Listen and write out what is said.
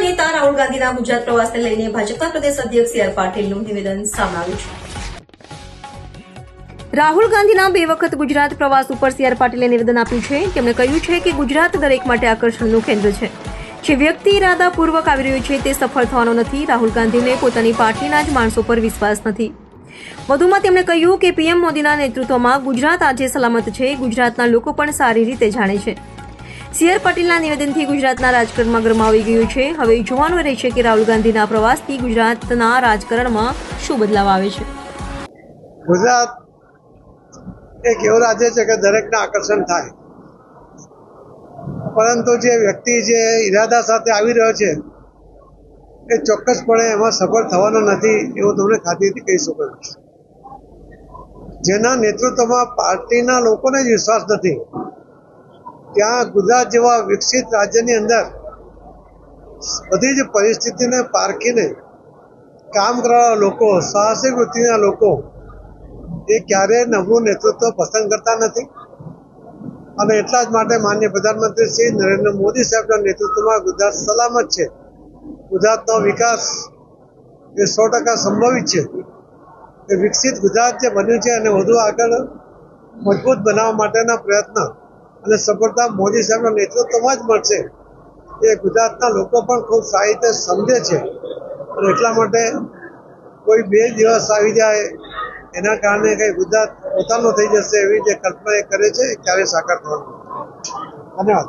ગાંધીના ગુજરાત પ્રવાસને લઈને ભાજપના પ્રદેશ અધ્યક્ષ સી પાટીલનું નિવેદન સામે છે. રાહુલ ગાંધીના બે વખત ગુજરાત પ્રવાસ ઉપર સી પાટીલે નિવેદન આપ્યું છે. તેમણે કહ્યું છે કે ગુજરાત દરેક માટે આકર્ષણનું કેન્દ્ર છે. જે વ્યક્તિ ઇરાદાપૂર્વક આવી રહ્યો છે તે સફળ થવાનો નથી. રાહુલ ગાંધીને પોતાની પાર્ટીના જ માણસો પર વિશ્વાસ નથી. વધુમાં તેમણે કહ્યું કે પીએમ મોદીના નેતૃત્વમાં ગુજરાત આજે સલામત છે. ગુજરાતના લોકો પણ સારી રીતે જાણે છે. સી આર પાટીલના નિવેદનથી ગુજરાતના રાજકારણમાં ગરમાવી ગયું છે. હવે જોવાનું રહેશે કે રાહુલ ગાંધીના પ્રવાસથી ગુજરાતના રાજકારણમાં શું બદલાવ આવે છે? ગુજરાત એક એવું રાજ્ય છે કે દરેકને આકર્ષણ થાય. પરંતુ જે વ્યક્તિ જે ઈરાદા સાથે આવી રહ્યો છે, એ ચોક્કસપણે એમાં સફળ થવાનો નથી એવું તમને ખાતરીથી કહી શકો જેના નેતૃત્વમાં પાર્ટીના લોકોને જ વિશ્વાસ નથી. ત્યાં ગુજરાત જેવા વિકસિત રાજ્યની અંદર બધી જ પરિસ્થિતિને પારખીને કામ કરવાના લોકો, સાહસિક વૃત્તિના લોકો એ ક્યારેય નવું નેતૃત્વ પસંદ કરતા નથી. અને એટલા જ માટે માન્ય પ્રધાનમંત્રી શ્રી નરેન્દ્ર મોદી સાહેબના નેતૃત્વમાં ગુજરાત સલામત છે. ગુજરાતનો વિકાસ એ સો ટકા સંભવિત છે. એ વિકસિત ગુજરાત જે બન્યું છે અને વધુ આગળ મજબૂત બનાવવા માટેના પ્રયત્ન અને સફળતા મોદી સાહેબના નેતૃત્વમાં જ મળશે. એ ગુજરાતના લોકો પણ ખૂબ સારી રીતે સમજે છે. અને એટલા માટે કોઈ બે દિવસ આવી જાય એના કારણે કંઈ ગુજરાત પોતાનું થઈ જશે એવી જે કલ્પના એ કરે છે ક્યારે સાકાર થવાનું. ધન્યવાદ.